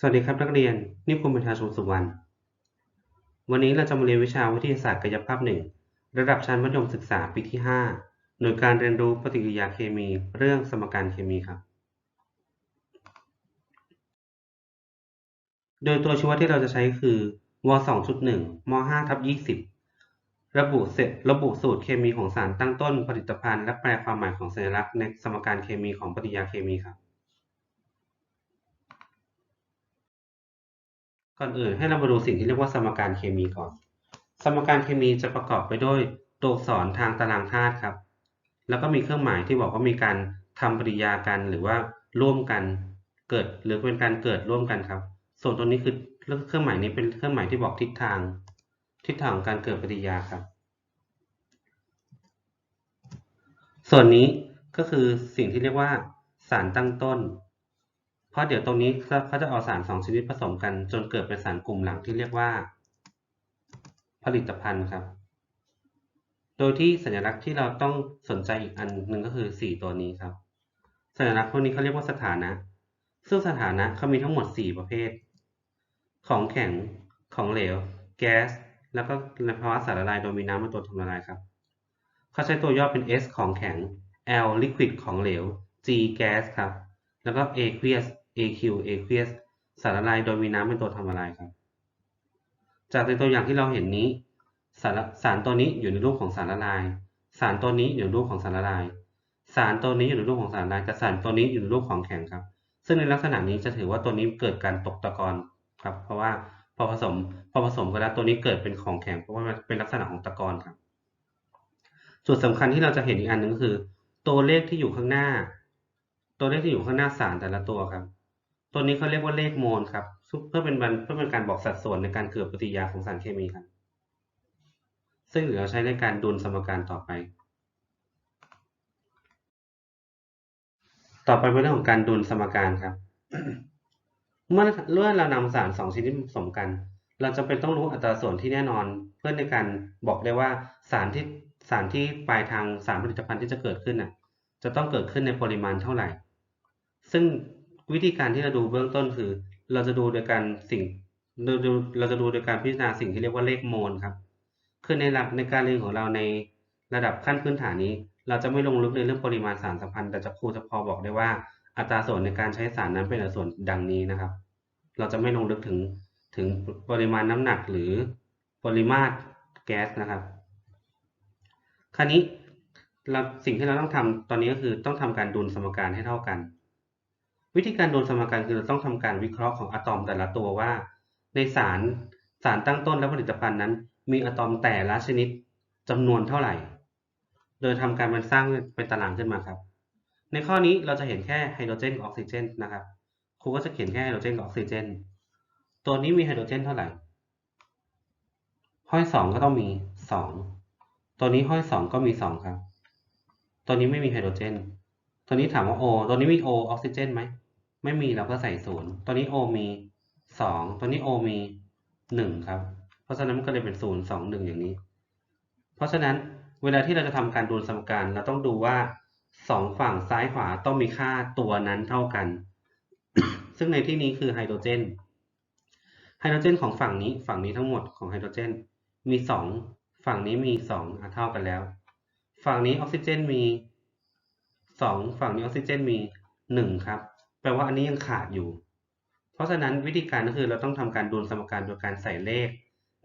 สวัสดีครับนักเรียนนี่ผมเป็นทาชมสุวรรณ วันนี้เราจะมาเรียนวิชาวิทยาศาสตร์กายภาพหนึ่งระดับชั้นมัธยมศึกษาปีที่ 5 หน่วยการเรียนรู้ปฏิกิริยาเคมี เรื่องสมการเคมีครับ โดยตัวชี้วัดที่เราจะใช้คือว2.1ม5ทับ20 ระบุเสร็จระบุสูตรเคมีของสารตั้งต้นผลิตภัณฑ์ และแปลความหมายของสัญลักษณ์ในสมการเคมีของปฏิกิริยาเคมีครับ ก่อนอื่นให้เรามาดูสิ่งที่เรียกว่าสมการเคมีก่อน สมการเคมีจะประกอบไปด้วยตัวอักษรทางตารางธาตุครับ แล้วก็มีเครื่องหมายที่บอกว่ามีการทำปฏิกิริยากันหรือว่าร่วมกันเกิดหรือเป็นการเกิดร่วมกันครับ ส่วนตัวนี้คือเครื่องหมายนี้เป็นเครื่องหมายที่บอกทิศทาง ทิศทางของการเกิดปฏิกิริยาครับ ส่วนนี้ก็คือสิ่งที่เรียกว่าสารตั้งต้น ราะเดี๋ยวตรงนี้เขาจะเอาสารสองชนิดผสมกัน จนเกิดเป็นสารกลุ่มหลังที่เรียกว่า ผลิตภัณฑ์ครับ โดยที่สัญลักษณ์ที่เราต้องสนใจอีกอันหนึ่งก็คือ 4 ตัวนี้ครับ สัญลักษณ์พวกนี้เขาเรียกว่าสถานะ ซึ่งสถานะเขามีทั้งหมด 4 ประเภท ของแข็ง ของเหลว แก๊ส แล้วก็ในภาวะสารละลายโดยมีน้ำเป็นตัวทำละลายครับ เขาใช้ตัวย่อเป็น S ของแข็ง L liquid ของเหลว G แก๊สครับ แล้วก็ aqueous AQ aqueous สารละลายโดยมีน้ำเป็นตัวทำละลายครับ จากในตัวอย่างที่เราเห็นนี้ สารสารตัวนี้อยู่ในรูปของสารละลาย สารตัวนี้อยู่ในรูปของสารละลาย สารตัวนี้อยู่ในรูปของสารละลายแต่สารตัวนี้อยู่ในรูปของแข็งครับ ซึ่งในลักษณะนี้จะถือว่าตัวนี้เกิดการตกตะกอนครับ เพราะว่าพอผสมพอผสมกันแล้วตัวนี้เกิดเป็นของแข็งเพราะว่ามันเป็นลักษณะของตะกอนครับจุดสำคัญที่เราจะเห็นอีกอันหนึ่งก็คือ ตัวเลขที่อยู่ข้างหน้า ตัวเลขที่อยู่ข้างหน้าสารแต่ละตัวครับ ตัวนี้เขาเรียกว่าเลขโมลครับเพื่อเป็นเพื่อเป็นการบอกสัดส่วนในการเกิดปฏิกิริยาของสารเคมีครับ ซึ่งเดี๋ยวเราใช้ในการดูลสมการต่อไป ต่อไปเป็นเรื่องของการดูลสมการครับ เมื่อเมื่อเรานำสารสองชนิดผสมกัน เราจำเป็นต้องรู้อัตราส่วนที่แน่นอน เพื่อในการบอกได้ว่าสารที่สารที่ปลายทางสารผลิตภัณฑ์ที่จะเกิดขึ้นน่ะจะต้องเกิดขึ้นในปริมาณเท่าไหร่ ซึ่ง วิธีการที่เราดูเบื้องต้นคือ เราจะดูโดยการสิ่งเราดูเราจะดูโดยการพิจารณาสิ่งที่เรียกว่าเลขโมลครับคือในหลักในการเรียนของเราในระดับขั้นพื้นฐานนี้ เราจะไม่ลงลึกในเรื่องปริมาณสารสัมพันธ์ แต่จะครูจะพอบอกได้ว่า อัตราส่วนในการใช้สารนั้นเป็นอัตราส่วนดังนี้นะครับ เราจะไม่ลงลึกถึงถึงปริมาณน้ำหนักหรือปริมาตรแก๊สนะครับ คราวนี้เราสิ่งที่เราต้องทำตอนนี้ก็คือต้องทำการดูลสมการให้เท่ากัน วิธีการดูสมการคือเราต้องทำการวิเคราะห์ของอะตอมแต่ละตัวว่า ในสารสารตั้งต้นและผลิตภัณฑ์นั้น มีอะตอมแต่ละชนิดจำนวนเท่าไหร่ โดยทำการมันสร้างเป็นตารางขึ้นมาครับ ในข้อนี้เราจะเห็นแค่ไฮโดรเจนกับออกซิเจนนะครับครูก็จะเขียนแค่ไฮโดรเจนกับออกซิเจน ตัวนี้มีไฮโดรเจนเท่าไหร่ ห้อยสองก็ต้องมีสองตัวนี้ห้อยสองก็มีสองครับ ตัวนี้ไม่มีไฮโดรเจน ตัวนี้ถามว่าโอตัวนี้มีโอออกซิเจนไหม ไม่มีเราก็ใส่ศูนย์ตัวนี้โอมีสองตัวนี้โอมีหนึ่งครับ เพราะฉะนั้นมันก็เลยเป็นศูนย์สองหนึ่งอย่างนี้ เพราะฉะนั้นเวลาที่เราจะทำการดูสมการเราต้องดูว่าสองฝั่งซ้ายขวาต้องมีค่าตัวนั้นเท่ากัน ซึ่งในที่นี้คือไฮโดรเจน ไฮโดรเจนของฝั่งนี้ฝั่งนี้ทั้งหมดของไฮโดรเจนมีสองฝั่งนี้มีสองเท่ากันแล้ว ฝั่งนี้ออกซิเจนมี สองฝั่งนี้ออกซิเจนมีหนึ่งครับ แปลว่าอันนี้ยังขาดอยู่ เพราะฉะนั้นวิธีการก็คือเราต้องทำการดูลสมการโดยการใส่เลข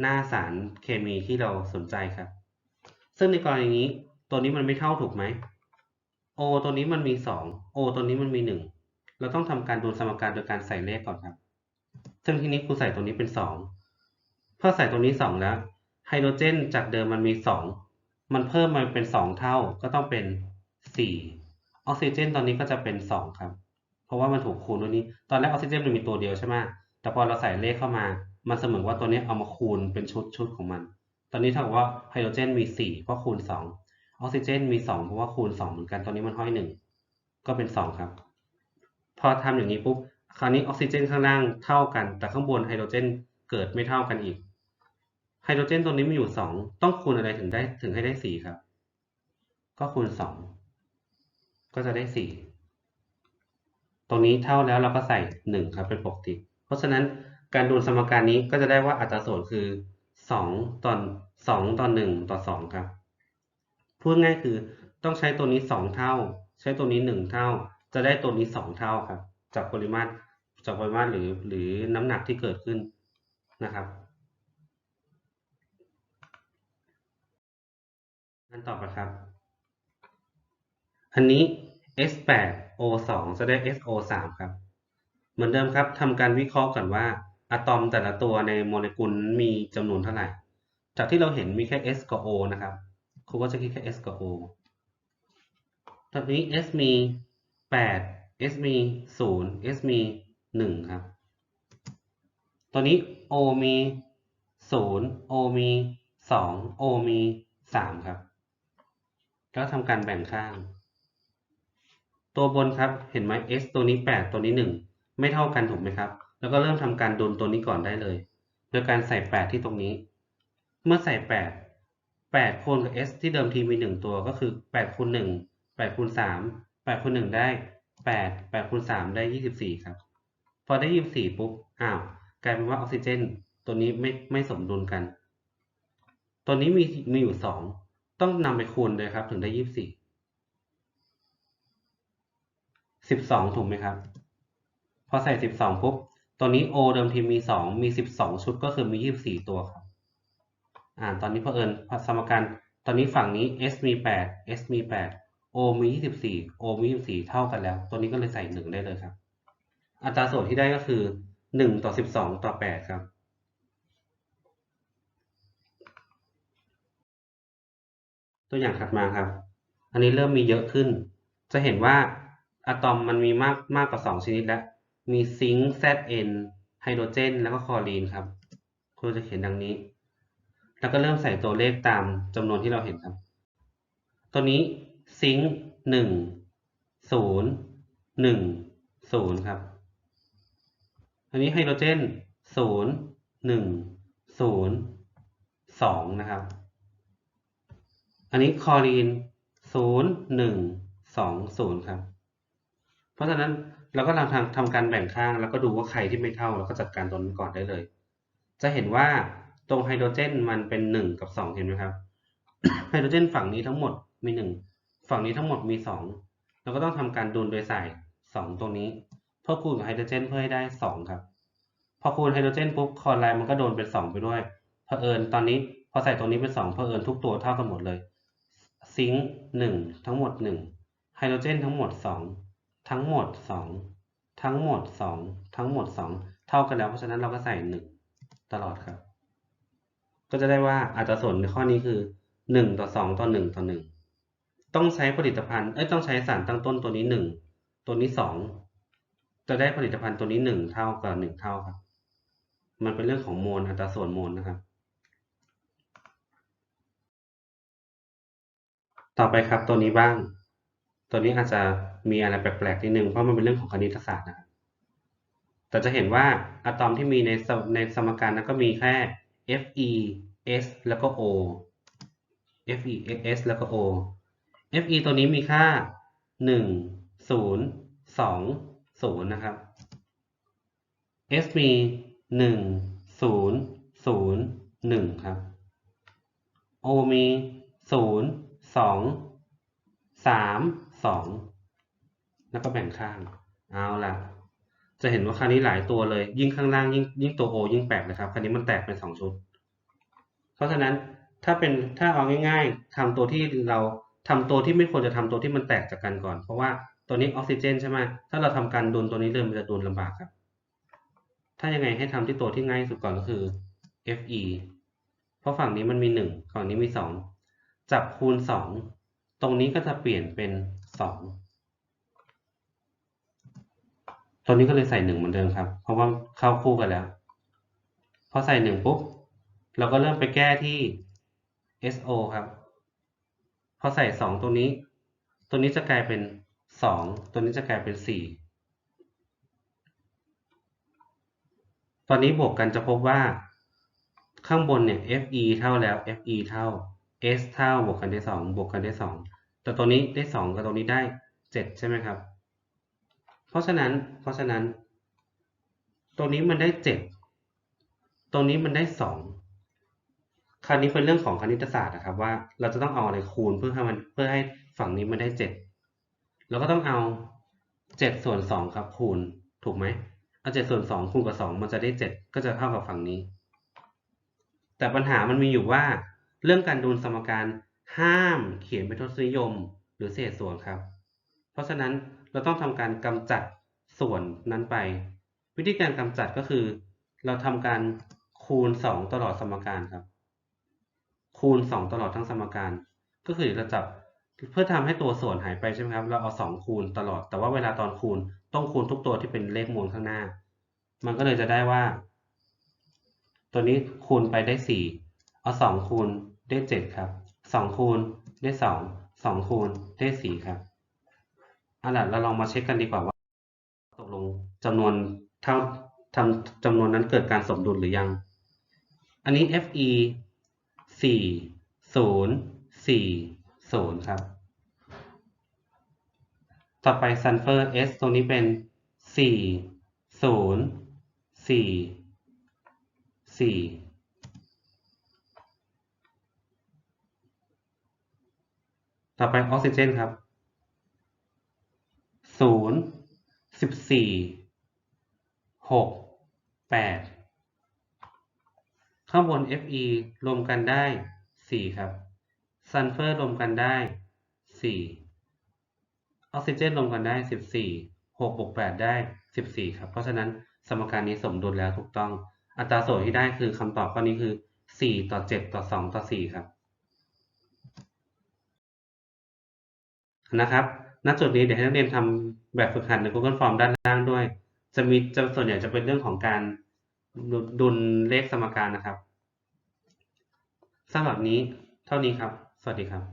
หน้าสารเคมีที่เราสนใจครับ ซึ่งในกรณีนี้ตัวนี้มันไม่เท่าถูกไหม O ตัวนี้มันมีสอง O ตัวนี้มันมีหนึ่งเราต้องทำการดูลสมการโดยการใส่เลขก่อนครับ ซึ่งที่นี้ครูใส่ตัวนี้เป็นสองพอใส่ตัวนี้สองแล้ว ไฮโดรเจนจากเดิมมันมีสองมันเพิ่มมาเป็นสองเท่าก็ต้องเป็นสี่ ออกซิเจนตอนนี้ก็จะเป็นสองครับ เพราะว่ามันถูกคูณด้วยนี้ ตอนแรกออกซิเจนมันมีตัวเดียวใช่ไหมแต่พอเราใส่เลขเข้ามา มันเสมือนว่าตัวนี้เอามาคูณเป็นชุดชุดของมัน ตอนนี้เท่ากับว่าไฮโดรเจนมีสี่เพราะคูณสองออกซิเจนมีสองเพราะว่าคูณสองเหมือนกัน ตอนนี้มันห้อยหนึ่งก็เป็นสองครับ พอทำอย่างนี้ปุ๊บ คราวนี้ออกซิเจนข้างล่างเท่ากัน แต่ข้างบนไฮโดรเจนเกิดไม่เท่ากันอีก ไฮโดรเจนตัวนี้มีอยู่สองต้องคูณอะไรถึงได้ถึงให้ได้สี่ครับ ก็คูณสอง ก็จะได้สี่ตรงนี้เท่าแล้วเราก็ใส่หนึ่งครับเป็นปกติ เพราะฉะนั้นการดูสมการนี้ก็จะได้ว่าอัตราส่วนคือสองต่อสองต่อหนึ่งต่อสองครับพูดง่ายคือต้องใช้ตัวนี้สองเท่า ใช้ตัวนี้หนึ่งเท่า จะได้ตัวนี้สองเท่าครับ จากปริมาตรจากปริมาตรหรือหรือน้ำหนักที่เกิดขึ้นนะครับอันต่อไปครับ อันนี้ S8 O2 จะได้ SO3 ครับ เหมือนเดิมครับทำการวิเคราะห์ก่อนว่าอะตอมแต่ละตัวในโมเลกุลมีจำนวนเท่าไหร่ จากที่เราเห็นมีแค่ S กับ O นะครับครูก็จะคิดแค่ S กับ O ตอนนี้ S มี 8 S มี 0 S มี 1 ครับ ตอนนี้ O มี 0 O มี 2 O มี 3 ครับ แล้วทำการแบ่งข้าง ตัวบนครับ เห็นไหม S ตัวนี้ 8 ตัวนี้ 1 ไม่เท่ากันถูกไหมครับ แล้วก็เริ่มทำการดุลตัวนี้ก่อนได้เลย โดยการใส่ 8 ที่ตรงนี้ เมื่อใส่ 8 8คูณกับ s ที่เดิมทีมี 1 ตัวก็คือ8คูณ1 8คูณ3 8คูณ1ได้ 8 8คูณ3ได้ 24 ครับ พอได้ 24 ปุ๊บ อ้าว กลายเป็นว่าออกซิเจน ตัวนี้ไม่ไม่สมดุลกัน ตัวนี้มีมีอยู่ 2 ต้องนำไปคูณเลยครับถึงได้ 24 12ถูกไหมครับ พอใส่12ปุ๊บ ตัวนี้ O เดิมทีมี2มี12ชุดก็คือมี24ตัวครับ อ่า ตอนนี้เผอิญสมการ ตอนนี้ฝั่งนี้ S มี8 S มี8 O มี24 O มี24เท่ากันแล้ว ตัวนี้ก็เลยใส่1ได้เลยครับ อัตราส่วนที่ได้ก็คือ1ต่อ12ต่อ8ครับตัวอย่างถัดมาครับ อันนี้เริ่มมีเยอะขึ้น จะเห็นว่า อะตอมมันมีมากมากกว่า2ชนิดแล้ว มีซิงค์ Zn ไฮโดรเจน แล้วก็คลอรีนครับครูจะเขียนดังนี้ แล้วก็เริ่มใส่ตัวเลขตามจำนวนที่เราเห็นครับ ตัวนี้ซิงค์หนึ่งศูนย์หนึ่งศูนย์ครับ อันนี้ไฮโดรเจนศูนย์หนึ่งศูนย์สองนะครับ อันนี้คลอรีนศูนย์หนึ่งสองศูนย์ครับ เพราะฉะนั้นเราก็ทำทางทำการแบ่งข้าง แล้วก็ดูว่าใครที่ไม่เท่าเราก็จัดการตนก่อนได้เลย จะเห็นว่าตรงไฮโดรเจนมันเป็นหนึ่งกับสองเห็นไหมครับ ไฮโดรเจนฝั่งนี้ทั้งหมดมีหนึ่งฝั่งนี้ทั้งหมดมีสองเราก็ต้องทำการดูลโดยใส่สองตรงนี้ เพื่อคูณกับไฮโดรเจนเพื่อให้ได้สองครับ พอคูณไฮโดรเจนปุ๊บคลอไรด์มันก็โดนเป็นสองไปด้วยเผอิญตอนนี้พอใส่ตรงนี้เป็นสองเผอิญทุกตัวเท่ากันหมดเลย ซิงค์หนึ่งทั้งหมดหนึ่งไฮโดรเจนทั้งหมดสอง ทั้งหมดสองทั้งหมดสองทั้งหมดสองเท่ากันแล้ว เพราะฉะนั้นเราก็ใส่หนึ่งตลอดครับ ก็จะได้ว่าอัตราส่วนในข้อนี้คือหนึ่งต่อสองต่อหนึ่งต่อหนึ่งต้องใช้ผลิตภัณฑ์เอ้ยต้องใช้สารตั้งต้นตัวนี้หนึ่งตัวนี้สองจะได้ผลิตภัณฑ์ตัวนี้หนึ่งเท่ากับหนึ่งเท่าครับ มันเป็นเรื่องของโมลอัตราส่วนโมลนะครับต่อไปครับตัวนี้บ้าง ตัวนี้อาจจะมีอะไรแปลกๆนิดนึงเพราะมันเป็นเรื่องของคณิตศาสตร์นะครับแต่จะเห็นว่าอะตอมที่มีในในสมการนั้นก็มีแค่ Fe S แล้วก็ O Fe S แล้วก็ O Fe ตัวนี้มีค่า 1 0 2 0 นะครับ S มี 1 0 0 1 ครับ O มี 0 2 3 2แล้วก็แบ่งข้าง เอาล่ะ จะเห็นว่าคราวนี้หลายตัวเลย ยิ่งข้างล่างยิ่งยิ่งตัว O ยิ่งแปลกเลยครับ คราวนี้มันแตกเป็นสองชุด เพราะฉะนั้นถ้าเป็นถ้าเอาง่ายๆทำตัวที่เราทำตัวที่ไม่ควรจะทำตัวที่มันแตกจากกันก่อน เพราะว่าตัวนี้ออกซิเจนใช่ไหมถ้าเราทำการดุลตัวนี้เริ่มมันจะดุลลำบากครับ ถ้ายังไงให้ทำที่ตัวที่ง่ายสุดก่อนก็คือ Fe เพราะฝั่งนี้มันมีหนึ่งฝั่งนี้มีสองจับคูณสองตรงนี้ก็จะเปลี่ยนเป็น สองตัวนี้ก็เลยใส่หนึ่งเหมือนเดิมครับ เพราะว่าเข้าคู่กันแล้ว พอใส่หนึ่งปุ๊บ เราก็เริ่มไปแก้ที่ SO ครับ พอใส่สองตัวนี้ ตัวนี้จะกลายเป็นสองตัวนี้จะกลายเป็นสี่ตอนนี้บวกกันจะพบว่าข้างบนเนี่ย Fe เท่าแล้ว Fe เท่า S เท่าบวกกันได้สองบวกกันได้สอง แต่ตัวนี้ได้สองกับตัวนี้ได้เจ็ดใช่ไหมครับ เพราะฉะนั้นเพราะฉะนั้นตรงนี้มันได้เจ็ดตรงนี้มันได้สองคราวนี้เป็นเรื่องของคณิตศาสตร์นะครับว่าเราจะต้องเอาอะไรคูณเพื่อให้มันเพื่อให้ฝั่งนี้มันได้เจ็ดเราก็ต้องเอาเจ็ดส่วนสองครับคูณถูกไหมเอาเจ็ดส่วนสองคูณกับสองมันจะได้เจ็ดก็จะเท่ากับฝั่งนี้ แต่ปัญหามันมีอยู่ว่าเรื่องการดูสมการ ห้ามเขียนเป็นทศนิยม หรือเศษส่วนครับ เพราะฉะนั้นเราต้องทำการกำจัดส่วนนั้นไป วิธีการกำจัดก็คือ เราทำการคูณ 2 ตลอดสมการครับ คูณ 2 ตลอดทั้งสมการ ก็คือเราจับเพื่อทำให้ตัวส่วนหายไปใช่ไหมครับ เราเอา 2 คูณตลอด แต่ว่าเวลาตอนคูณต้องคูณทุกตัวที่เป็นเลขมูลข้างหน้า มันก็เลยจะได้ว่า ตัวนี้คูณไปได้ 4 เอา 2 คูณได้ 7 ครับ สองคูณได้สองสองคูณได้สี่ครับเอาล่ะเราลองมาเช็คกันดีกว่าว่าตกลงจำนวนเท่าทำจำนวนนั้นเกิดการสมดุลหรือยัง อันนี้ fe 4 0 4 0 ครับ ต่อไปซันเฟอร์ S ตรงนี้เป็น 4 0 4 4 ต่อไปออกซิเจนครับศูนย์สิบสี่หกแปดข้างบน Fe รวมกันได้สี่ครับซัลเฟอร์รวมกันได้สี่ออกซิเจนรวมกันได้สิบสี่หกบวกแปดได้สิบสี่ครับ เพราะฉะนั้นสมการนี้สมดุลแล้วถูกต้อง อัตราส่วนที่ได้คือคำตอบข้อนี้คือสี่ต่อเจ็ดต่อสองต่อสี่ครับ นะครับณจุดนี้เดี๋ยวให้นักเรียนทำแบบฝึกหัดใน Google Form ด้านล่างด้วย จะมีจะส่วนใหญ่จะเป็นเรื่องของการดุดุลเลขสมการนะครับสำหรับนี้เท่านี้ครับ สวัสดีครับ